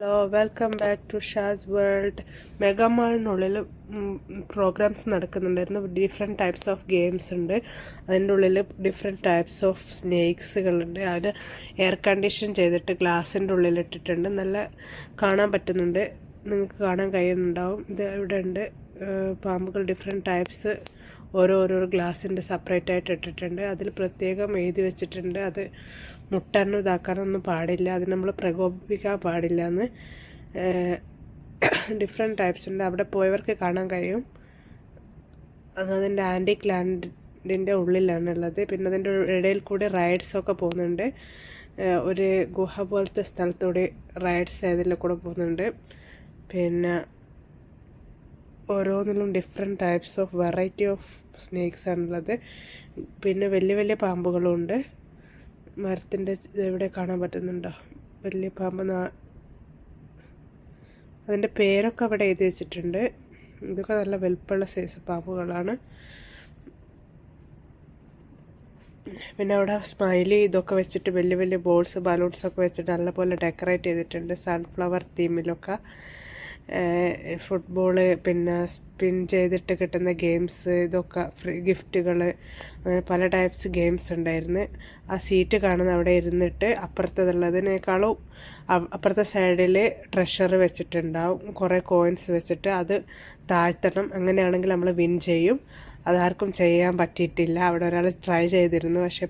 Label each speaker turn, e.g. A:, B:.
A: Hello welcome back to Shaz world മെഗാമാളിനുള്ളിൽ programmes നടക്കുന്നുണ്ടായിരുന്നു. Different types of games ഉണ്ട്. അതിന്റെ ഉള്ളിൽ ഡിഫറെന്റ് ടൈപ്സ് ഓഫ് സ്നേക്സുകളുണ്ട് അത് എയർ കണ്ടീഷൻ ചെയ്തിട്ട് ഗ്ലാസിന്റെ ഉള്ളിൽ ഇട്ടിട്ടുണ്ട്. നല്ല കാണാൻ പറ്റുന്നുണ്ട്. നിങ്ങൾക്ക് കാണാൻ കഴിയുന്നുണ്ടാവും. ഇത് ഇവിടെ ഉണ്ട്. പാമ്പുകൾ ഡിഫറെന്റ് ടൈപ്സ് ഓരോരോ ഗ്ലാസിന്റെ സെപ്പറേറ്റ് ആയിട്ട് ഇട്ടിട്ടുണ്ട്. അതിൽ പ്രത്യേകം എഴുതി വെച്ചിട്ടുണ്ട്. അത് മുട്ടാനോ ഇതാക്കാനൊന്നും പാടില്ല. അത് നമ്മൾ പ്രകോപിപ്പിക്കാൻ പാടില്ല എന്ന് ഡിഫറെന്റ് ടൈപ്സ് ഉണ്ട്. അവിടെ പോയവർക്ക് കാണാൻ കഴിയും. അത് അതിന്റെ ആന്റിക് ലാൻഡിന്റെ ഉള്ളിലാണ് ഉള്ളത് പിന്നെ അതിന്റെ ഇടയിൽ കൂടി റൈഡ്സൊക്കെ പോകുന്നുണ്ട്. ഒരു ഗുഹ പോലത്തെ സ്ഥലത്തൂടെ റൈഡ്സ് അതിൽ കൂടെ പോകുന്നുണ്ട്. പിന്നെ ഓരോന്നിലും different types of variety of snakes ആണുള്ളത്. പിന്നെ വലിയ വലിയ പാമ്പുകളും ഉണ്ട് മരത്തിന്റെ ഇവിടെ കാണാൻ പറ്റുന്നുണ്ടോ? വലിയ പാമ്പ് അതിന്റെ പേരൊക്കെ അവിടെ എഴുതി വെച്ചിട്ടുണ്ട്. ഇതൊക്കെ നല്ല വലുപ്പമുള്ള സൈസ് പാമ്പുകളാണ്. പിന്നെ അവിടെ സ്മൈലി ഇതൊക്കെ വെച്ചിട്ട് വലിയ വലിയ ബോൾസ് ബലൂൺസൊക്കെ വെച്ചിട്ട് നല്ലപോലെ ഡെക്കറേറ്റ് ചെയ്തിട്ടുണ്ട്. സൺഫ്ലവർ തീമിലൊക്കെ ഫുട്ബോൾ പിന്നെ സ്പിൻ ചെയ്തിട്ട് കിട്ടുന്ന ഗെയിംസ് ഇതൊക്കെ ഫ്രീ ഗിഫ്റ്റുകൾ അങ്ങനെ പല ടൈപ്സ് ഗെയിംസ് ഉണ്ടായിരുന്നു. ആ സീറ്റ് കാണുന്ന അവിടെ ഇരുന്നിട്ട് അപ്പുറത്തുള്ളതിനേക്കാളും അപ്പുറത്തെ സൈഡിൽ ട്രഷർ വെച്ചിട്ടുണ്ടാവും കുറേ കോയിൻസ് വെച്ചിട്ട് അത് താഴ്ത്തണം. അങ്ങനെയാണെങ്കിൽ നമ്മൾ വിൻ ചെയ്യും. അതാർക്കും ചെയ്യാൻ പറ്റിയിട്ടില്ല. അവിടെ ഒരാൾ ട്രൈ ചെയ്തിരുന്നു പക്ഷെ